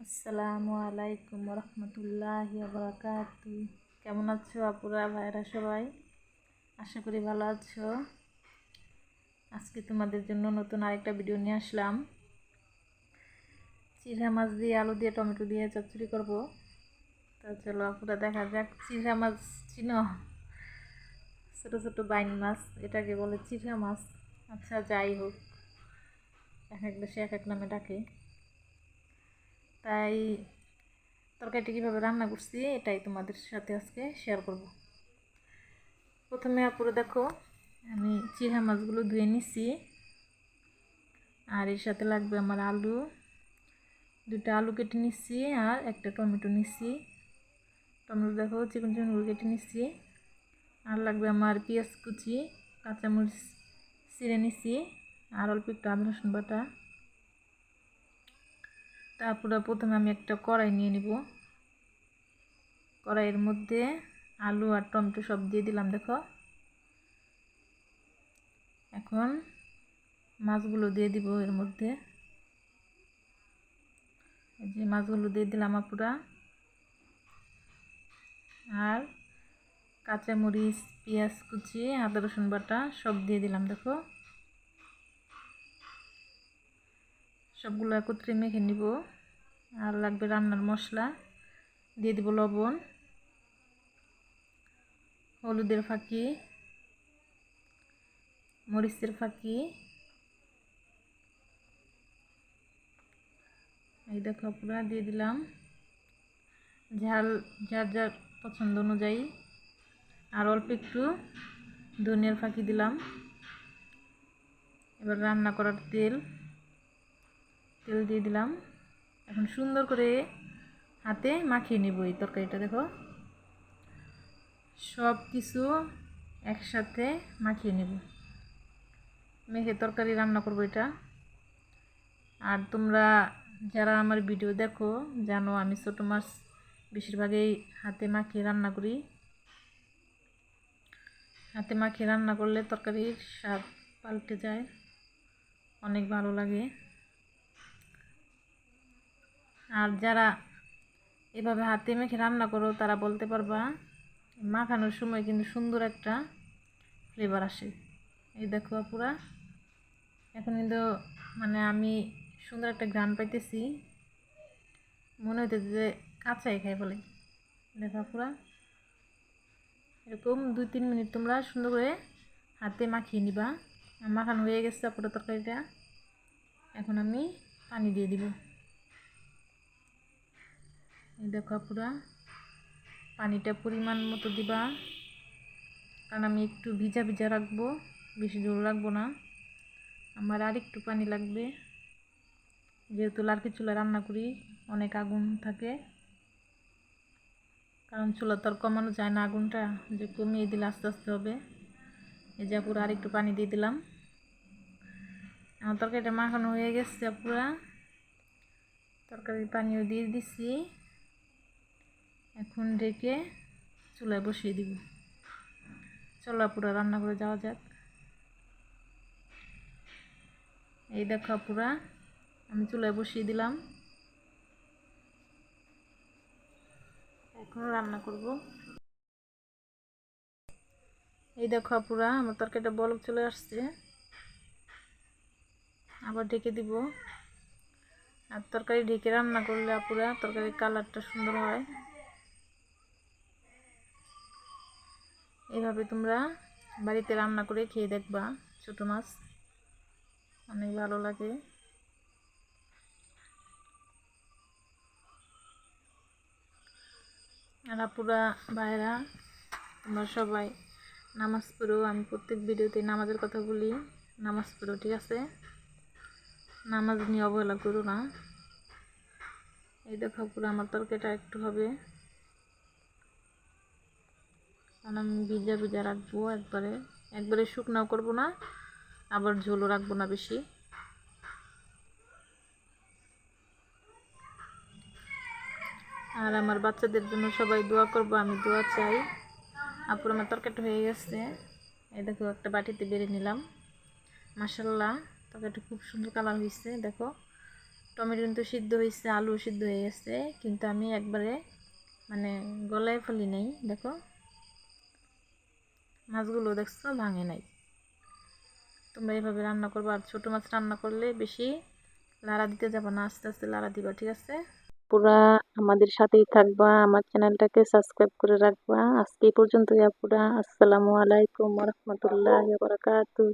আসসালামু আলাইকুম রহমতুল্লাহ বারাকাতু। কেমন আছো আপুরা ভাইরা সবাই? আশা করি ভালো আছো। আজকে তোমাদের জন্য নতুন আরেকটা ভিডিও নিয়ে আসলাম। চিড়া মাছ দিয়ে আলু দিয়ে টমেটো দিয়ে চচ্চড়ি করব। তা চলো আপুরা, দেখা যাক। চিড়া মাছ চিনো? ছোটো ছোটো বাইন মাছ, এটাকে বলে চিড়া মাছ। আচ্ছা যাই হোক। এক এক দেশে এক এক নামে ডাকে। তাই তরকারিটা কীভাবে রান্না করছি, এটাই তোমাদের সাথে আজকে শেয়ার করব। প্রথমে আপুরে দেখো, আমি চিড়া মাছগুলো ধুয়ে নিছি, আর এর সাথে লাগবে আমার আলু। দুটা আলু কেটে নিচ্ছি আর একটা টমেটো নিচ্ছি টমেটো দেখো, চিকন চিকন কেটে নিচ্ছি আর লাগবে আমার পেঁয়াজ কুচি, কাঁচামরিচ ছিঁড়ে নিচ্ছি আর অল্প একটু আদা রসুন বাটা। তারপরে প্রথমে আমি একটা কড়াই নিয়ে নিব। কড়াইয়ের মধ্যে আলু আর টমেটো সব দিয়ে দিলাম, দেখো। এখন মাছগুলো দিয়ে দিব এর মধ্যে। যে মাছগুলো দিয়ে দিলাম আপুরা। আর কাঁচামরিচ, পেঁয়াজ কুচি, আদা রসুন বাটা সব দিয়ে দিলাম, দেখো। সবগুলো একত্রে মেখে নিব। আর লাগবে রান্নার মশলা। দিয়ে দিব লবণ। হলুদের ফাঁকি। মরিচের ফাঁকি। এই দেখো পুরা দিয়ে দিলাম। ঝাল, যার যার পছন্দ অনুযায়ী। আর অল্প একটু ধনিয়ার ফাঁকি দিলাম। এবার রান্না করার তেল। তেল দিয়ে দিলাম। এখন সুন্দর করে হাতে মাখিয়ে নেব এই তরকারিটা, দেখো। সব কিছু একসাথে মাখিয়ে নেব। মেখে তরকারি রান্না করব এটা। আর তোমরা যারা আমার ভিডিও দেখো, জানো আমি ছোটো মাছ বেশিরভাগই হাতে মাখিয়ে রান্না করি। হাতে মাখিয়ে রান্না করলে তরকারির স্বাদ পাল্টে যায়, অনেক ভালো লাগে। আর যারা এভাবে হাতে মেখে রান্না করো, তারা বলতে পারবা, মাখানোর সময় কিন্তু সুন্দর একটা ফ্লেভার আসে। এই দেখো পুরা এখন কিন্তু মানে আমি সুন্দর একটা গ্রান পাইতেছি। মনে হইতেছে যে কাঁচাই খাই বলে। দেখো পুরা এরকম দুই তিন মিনিট তোমরা সুন্দর করে হাতে মাখিয়ে নিবা। মাখানো হয়ে গেছে পুরো তরকারিটা। এখন আমি পানি দিয়ে দিব। দেখো পুরা পানিটা পরিমাণ মতো দিবা। কারণ আমি একটু ভিজা ভিজা রাখব, বেশি জোর রাখব না। আমার আর একটু পানি লাগবে। যেহেতু লার্কি চুলা রান্না করি, অনেক আগুন থাকে। কারণ চুলা তো আর কমানো যায় না আগুনটা, যে কমিয়ে দিলে আস্তে আস্তে হবে। এই যে পুরো আর একটু পানি দিয়ে দিলাম। আমার তরকারিটা মাখানো হয়ে গেছে পুরা তরকারির পানিও দিয়ে দিছি। এখন ডেকে চুলায় বসিয়ে দিব। চলো পুরা রান্না করে যাওয়া যাক। এই দেখো পুরা আমি চুলায় বসিয়ে দিলাম। এখন রান্না করব। এই দেখো পুরা আমার তরকারিটা বলক চলে আসছে। আবার ঢেকে দিব। আর তরকারি ঢেকে রান্না করলে আপুরা, তরকারির কালারটা সুন্দর হয়। এভাবে তোমরা বাড়িতে রান্না করে খেয়ে দেখবা ছোটো মাছ। অনেক ভালো লাগে। আর আপুরা ভাইরা তোমরা সবাই নামাজ পড়ো। আমি প্রত্যেক ভিডিওতে নামাজের কথা বলি। নামাজ পড়ো, ঠিক আছে? নামাজ নিয়ে অবহেলা করো না। এই দেখো পুরো আমার তরকারিটা একটু হবে। কারণ আমি ভিজা ভিজা রাখব একবারে। একবারে শুকনাও করব না, আবার ঝোলও রাখব না বেশি। আর আমার বাচ্চাদের জন্য সবাই দোয়া করব, আমি দোয়া চাই। আপুর আমার তরকারিটা হয়ে গেছে। এই দেখো, একটা বাটিতে বেড়ে নিলাম। মাসাল্লাহ তরকারিটা খুব সুন্দর কালার হয়েছে, দেখো। টমেটো কিন্তু সিদ্ধ হয়েছে আলু সিদ্ধ হয়ে গেছে, কিন্তু আমি একবারে মানে গলায় ফেলি নেই, দেখো। মাছগুলো দেখছ? ভাঙে নাই। তোমরা এইভাবে রান্না করব। আর ছোটো মাছ রান্না করলে বেশি লাড়া দিতে যাব না, আস্তে আস্তে লাড়া দিবা, ঠিক আছে? পুরা আমাদের সাথেই থাকবা, আমার চ্যানেলটাকে সাবস্ক্রাইব করে রাখবা। আজকে এই পর্যন্তই আপুরা। আসসালামু আলাইকুম রহমতুল্লাহ বারাকাতু